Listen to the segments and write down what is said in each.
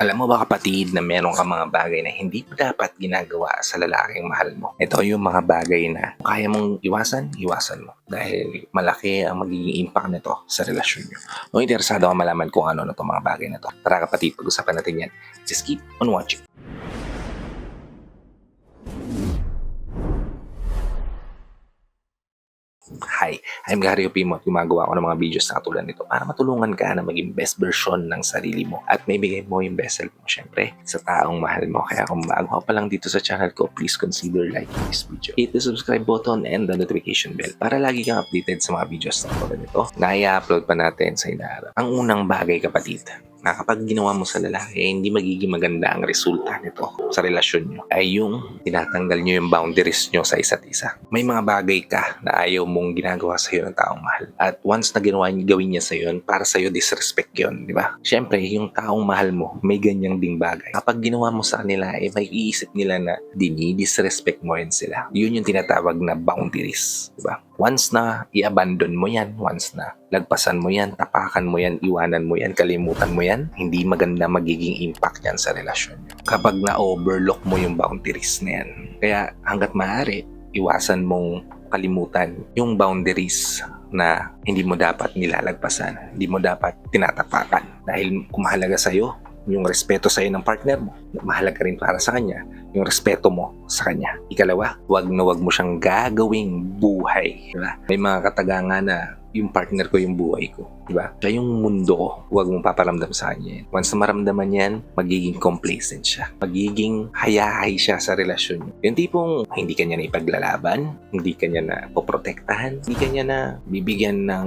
Alam mo ba kapatid na meron ka mga bagay na hindi dapat ginagawa sa lalaking mahal mo? Ito yung mga bagay na kaya mong iwasan, iwasan mo. Dahil malaki ang magiging impact nito sa relasyon nyo. Kung interesado ka malaman kung ano na itong mga bagay na to, tara kapatid, pag-usapan natin yan. Just keep on watching. Hi, I'm Gary Opimo at gumagawa ako ng mga videos na katulad nito para matulungan ka na maging best version ng sarili mo at may bigay mo yung best self mo syempre sa taong mahal mo. Kaya kung bago ka pa lang dito sa channel ko, please consider liking this video. Hit the subscribe button and the notification bell para lagi kang updated sa mga videos na katulad nito na i-upload pa natin sa inaarap. Ang unang bagay kapatid, na kapag ginawa mo sa lalaki, hindi magiging maganda ang resulta nito sa relasyon nyo ay yung tinatanggal nyo yung boundaries nyo sa isa't isa. May mga bagay ka na ayaw mong ginagawa sa iyo ng taong mahal. At once na ginawa niya, gawin niya sa yun, para sa iyo disrespect yun, di ba? Siyempre, yung taong mahal mo, may ganyang ding bagay. Kapag ginawa mo sa kanila, eh, may iisip nila na dinidisrespect mo rin sila. Yun yung tinatawag na boundaries, di ba? Once na i-abandon mo yan, once na lagpasan mo yan, tapakan mo yan, iwanan mo yan, kalimutan mo yan, hindi maganda magiging impact yan sa relasyon nyo. Kapag na-overlook mo yung boundaries na yan. Kaya hanggat maaari, iwasan mong kalimutan yung boundaries na hindi mo dapat nilalagpasan, hindi mo dapat tinatapakan. Dahil kung mahalaga sa'yo, yung respeto sa'yo ng partner mo, mahalaga rin para sa kanya yung respeto mo sa kanya. Ikalawa, wag na wag mo siyang gagawing buhay. Diba? May mga katagangan na yung partner ko yung buhay ko. Diba? Siya yung mundo ko. Huwag mong paparamdam sa kanya yan. Once na maramdaman yan, magiging complacent siya. Magiging hayahay siya sa relasyon niyo. Yung tipong hindi kanya na ipaglalaban, hindi kanya na poprotektahan, hindi kanya na bibigyan ng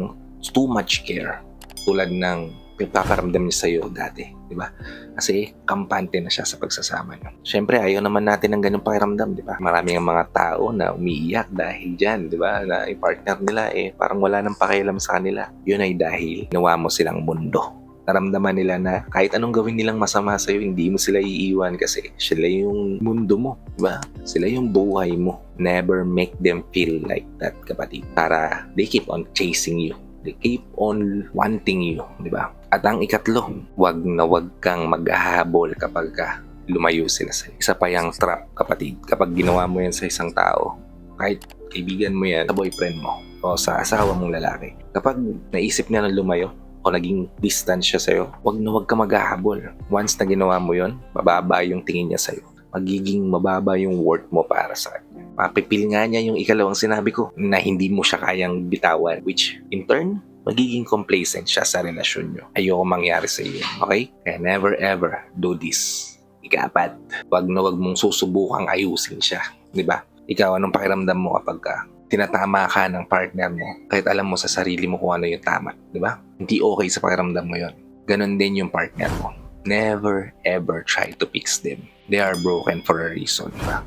too much care tulad ng pagpaparamdam niya sa'yo dati, di ba? Kasi kampante na siya sa pagsasama niyo. Siyempre, ayaw naman natin ng ganung pakiramdam, di ba? Maraming mga tao na umiiyak dahil dyan, di ba? Na yung partner nila, eh, parang wala nang pakialam sa kanila. Yun ay dahil nawa mo silang mundo. Naramdaman nila na kahit anong gawin nilang masama sa'yo, hindi mo sila iiwan kasi sila yung mundo mo, di ba? Sila yung buhay mo. Never make them feel like that, kapatid. Para they keep on chasing you. They keep on wanting you, di ba? At ang ikatlo, wag na wag kang maghahabol kapag ka lumayo sila sa Isa pa yung trap, kapatid. Kapag ginawa mo yan sa isang tao, kahit kaibigan mo yan, sa boyfriend mo, o sa asawa mong lalaki, kapag naisip niya na lumayo, o naging distance siya sa'yo, wag na wag ka maghahabol. Once na ginawa mo yon, bababa yung tingin niya sa'yo. Magiging mababa yung worth mo para sa kanya. Mapipil nga niya yung ikalawang sinabi ko na hindi mo siya kayang bitawan, which in turn, magiging complacent siya sa relasyon nyo. Ayoko mangyari sa iyo, okay? Kaya never ever do this. Ikapat, wag na wag mong susubukang ayusin siya, di ba? Ikaw, anong pakiramdam mo kapag ka tinatama ka ng partner mo kahit alam mo sa sarili mo kung ano yung tama, di ba? Hindi okay sa pakiramdam mo yon. Ganon din yung partner mo. Never ever try to fix them. They are broken for a reason, di ba?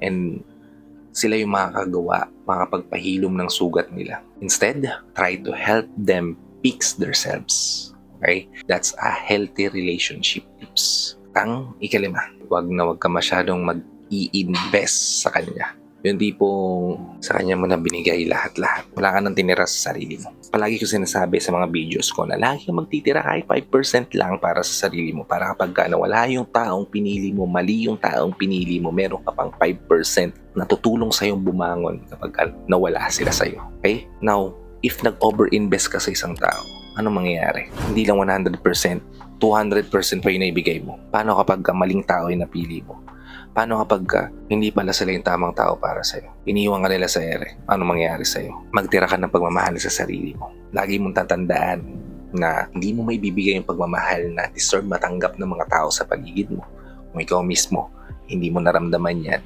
And sila yung makakagawa, makapagpahilom ng sugat nila. Instead, try to help them fix themselves. Okay? That's a healthy relationship tips. Ang ikalima, wag na wag ka masyadong mag-i-invest sa kanya. Yung tipong sa kanya mo na binigay lahat-lahat. Wala ka nang tinira sa sarili mo. Palagi ko sinasabi sa mga videos ko na lagi kang magtitira kahit 5% lang para sa sarili mo. Para kapag ka nawala yung taong pinili mo, mali yung taong pinili mo, meron ka pang 5% na tutulong sa'yong bumangon kapag ka nawala sila sa'yo. Okay? Now, if nag-over-invest ka sa isang tao, ano mangyayari? Hindi lang 100%, 200% pa yung naibigay mo. Paano kapag ka maling tao yung napili mo? Paano kapag ka hindi pala sila yung tamang tao para sa'yo? Iniwan ka nila sa ere. Ano mangyayari sa'yo? Magtira ka ng pagmamahal sa sarili mo. Lagi mong tatandaan na hindi mo may bibigay yung pagmamahal na deserve matanggap ng mga tao sa paligid mo. Kung ikaw mismo, hindi mo naramdaman yan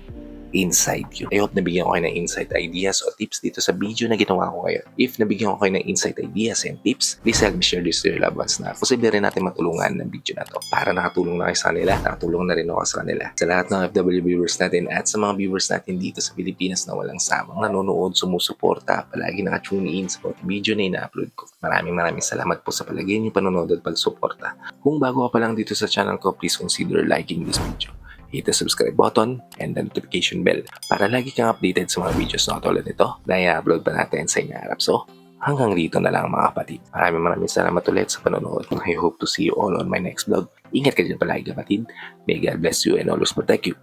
inside you. I hope nabigyan ko kayo ng insight ideas o tips dito sa video na ginawa ko ngayon. If nabigyan ko kayo ng insight ideas and tips, please help me share this to your loved ones na posible rin natin matulungan ng video na to para nakatulong na kayo sa kanila, nakatulong na rin ako sa kanila. Sa lahat ng FW viewers natin at sa mga viewers natin dito sa Pilipinas na walang samang nanonood, sumusuporta, palagi nakatune in sa bawat video na ina-upload ko. Maraming maraming salamat po sa palagi niyong panonood at pagsuporta. Kung bago ka pa lang dito sa channel ko, please consider liking this video hit the subscribe button and the notification bell para lagi kang updated sa mga videos na katulad nito na i-upload pa natin sa inaarap. So, hanggang dito na lang mga kapatid. Maraming maraming salamat ulit sa panonood. I hope to see you all on my next vlog. Ingat ka dyan palagi kapatid. May God bless you and always protect you.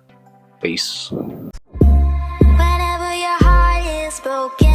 Peace. Whenever your heart is broken